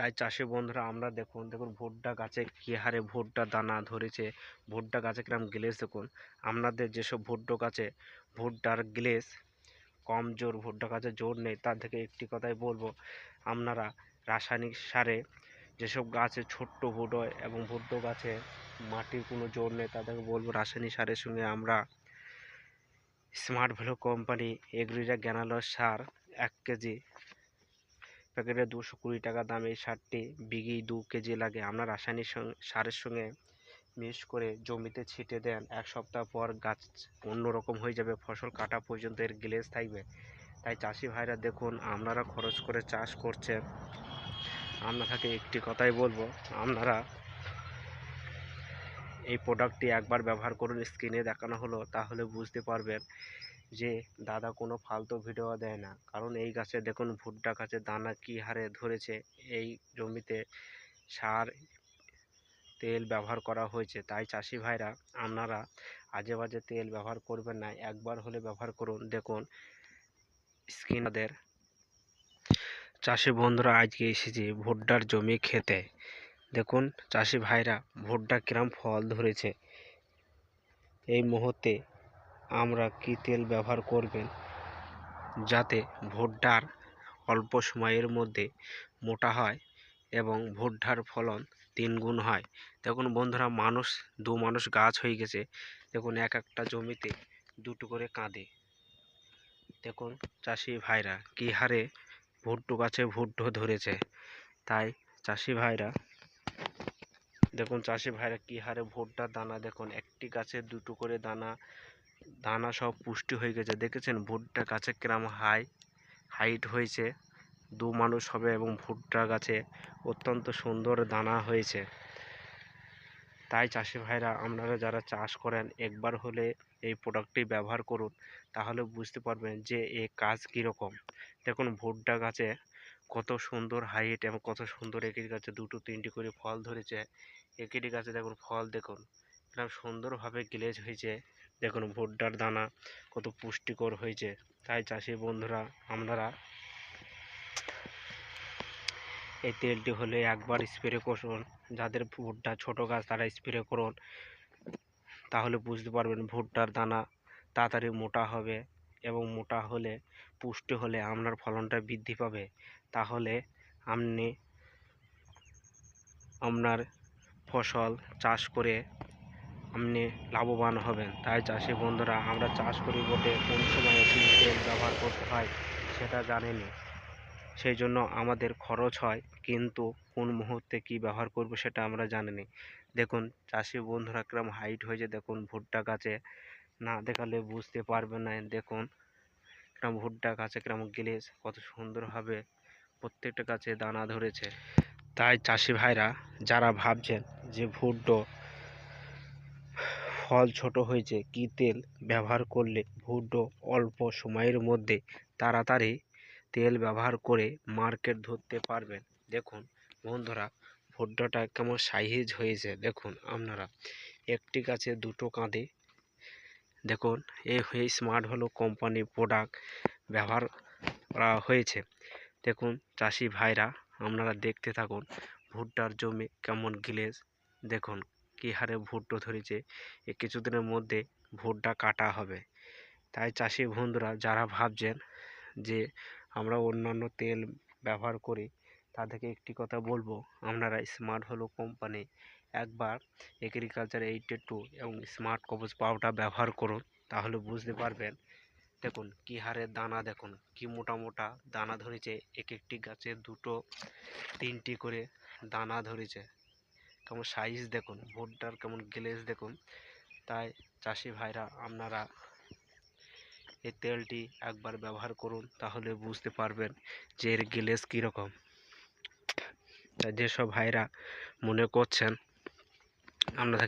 তাই চাষি বন্ধুরা, আমরা দেখুন দেখুন ভুট্টা গাছে কী হারে ভুট্টা দানা ধরেছে, ভুট্টা গাছে কিরম গ্লেস দেখুন। আপনাদের যেসব ভুট্টো গাছে, ভুট্টার গ্লেস, কম জোর ভুট্টা গাছে জোর নেই, তার থেকে একটি কথাই বলব, আপনারা রাসায়নিক সারে যেসব গাছে ছোট্ট ভুট হয় এবং ভুট্টো গাছে মাটির কোনো জোর নেই তাদেরকে বলব রাসায়নিক সারের সঙ্গে আমরা স্মার্ট ভ্যালু কোম্পানি এগ্রিজা গ্যানালস সার এক কেজি প্যাকেটে দুশো কুড়ি টাকা দাম এই সারটি, বিঘি দু কেজি লাগে। আমরা রাসায়নিক সারের সঙ্গে মিক্স করে জমিতে ছিটে দেন। এক সপ্তাহ পর গাছ অন্যরকম হয়ে যাবে, ফসল কাটা পর্যন্ত এর গ্লেজ থাকবে। তাই চাষি ভাইরা দেখুন, আপনারা খরচ করে চাষ করছেন। আপনাকে একটি কথাই বলব, আপনারা এই প্রোডাক্টটি একবার ব্যবহার করুন স্ক্রিনে দেখানো হলো, তাহলে বুঝতে পারবেন। যে দাদা কোনো ফালতু ভিডিও দেয় না। কারণ এই গাছে দেখুন, ভুট্টা গাছে দানা কী হারে ধরেছে। এই জমিতে সার, তেল ব্যবহার করা হয়েছে। তাই চাষি ভাইরা, আপনারা আজে বাজে তেল ব্যবহার করবেন না। একবার হলে ব্যবহার করুন। দেখুন, স্কিনাদের চাষি বন্ধুরা আজকে এসেছি ভুট্টার জমি খেতে। দেখুন, চাষি ভাইরা ভুট্টা কিরম ফল ধরেছে। এই মুহূর্তে আমরা কী তেল ব্যবহার করবেন? যাতে ভুট্টার অল্প সময়ের মধ্যে মোটা হয় এবং ভুট্টার ফলন তিন গুণ হয়। দেখুন বন্ধুরা, মানুষ, দু মানুষ গাছ হয়ে গেছে। দেখুন এক একটা জমিতে দুটো করে কাঁদে। দেখুন চাষি ভাইরা কী হারে ভুট্টো গাছে ভুট্টো ধরেছে। তাই চাষি ভাইরা, দেখুন চাষি ভাইরা কী হারে ভুট্টার দানা, দেখুন একটি গাছে দুটো করে দানা দানা সব পুষ্টি হয়ে গেছে। দেখেছেন? ভুট্টা গাছে কিরম হাই হাইট হয়েছে। দু মানুষ হবে এবং ভুট্টা গাছে অত্যন্ত সুন্দর দানা হয়েছে। তাই চাষি ভাইরা, আপনারা যারা চাষ করেন, একবার হলে এই প্রোডাক্টটি ব্যবহার করুন। তাহলে বুঝতে পারবেন যে এ কাজ কীরকম। দেখুন, ভুট্টা গাছে কত সুন্দর হাইট এবং কত সুন্দর একটি গাছে দুটো তিনটি করে ফল ধরেছে। একটি গাছে দেখুন, ফল দেখুন, কিরম সুন্দরভাবে গ্লেজ হয়েছে। দেখুন ভুট্টার দানা কত পুষ্টিকর হয়েছে। তাই চাষি বন্ধুরা, আপনারা এই তেলটি হলে একবার স্প্রে করুন। যাদের ভুট্টা ছোটো গাছ, তারা স্প্রে করুন। তাহলে বুঝতে পারবেন ভুট্টার দানা তাড়াতাড়ি মোটা হবে এবং মোটা হলে, পুষ্টি হলে আপনার ফলনটা বৃদ্ধি পাবে। তাহলে আপনি আপনার ফসল চাষ করে আপনি লাভবান হবেন। তাই চাষি বন্ধুরা, আমরা চাষ করি বটে, কোন সময় কী তেল ব্যবহার করতে হয় সেটা জানেনি সেই জন্য আমাদের খরচ হয়, কিন্তু কোন মুহূর্তে কী ব্যবহার করব সেটা আমরা জানিনি দেখুন, চাষি বন্ধুরা কিরম হাইট হয়েছে, দেখুন ভুট্টা গাছে। না দেখালে বুঝতে পারবে না, দেখুন কিরম ভুট্টা গাছে কিরম গ্লেজ, কত সুন্দরভাবে প্রত্যেকটা গাছে দানা ধরেছে। তাই চাষি ভাইরা, যারা ভাবছেন যে ভুট্টো ফল ছোট হয়েছে, কী তেল ব্যবহার করলে ভুট্টো অল্প সময়ের মধ্যে তাড়াতাড়ি তেল ব্যবহার করে মার্কেট ধরতে পারবেন? দেখুন বন্ধুরা, ভুট্টাটা কেমন সাইজ হয়েছে, দেখুন আপনারা। একটি গাছে দুটো কাঁধে দেখুন এই স্মার্ট হলো কোম্পানি প্রোডাক্ট ব্যবহার করা হয়েছে। দেখুন চাষি ভাইরা, আপনারা দেখতে থাকুন ভুট্টার জমি কেমন গ্লেজ দেখুন কী হারে ভুট্টো ধরেছে, এ কিছুদিনের মধ্যে ভুট্টা কাটা হবে। তাই চাষি বন্ধুরা যারা ভাবছেন যে আমরা অন্যান্য তেল ব্যবহার করি, তাদেরকে একটি কথা বলব, আপনারা স্মার্ট হলো কোম্পানি একবার এগ্রিকালচার এইটে টু এবং স্মার্ট কবচ পাউডার ব্যবহার করুন, তাহলে বুঝতে পারবেন। দেখুন, কী হারে দানা দেখুন, কি মোটা মোটা দানা ধরেছে, এক একটি গাছে দুটো, তিনটি করে দানা ধরেছে। কেমন সাইজ দেখুন ভুট্টার কেমন গ্লেজ দেখুন। তাই চাষি ভাইরা, আপনারা এই তেলটি একবার ব্যবহার করুন, তাহলে বুঝতে পারবেন যে এর গ্লেজ কীরকম। তাই যেসব ভাইরা মনে করছেন আপনারা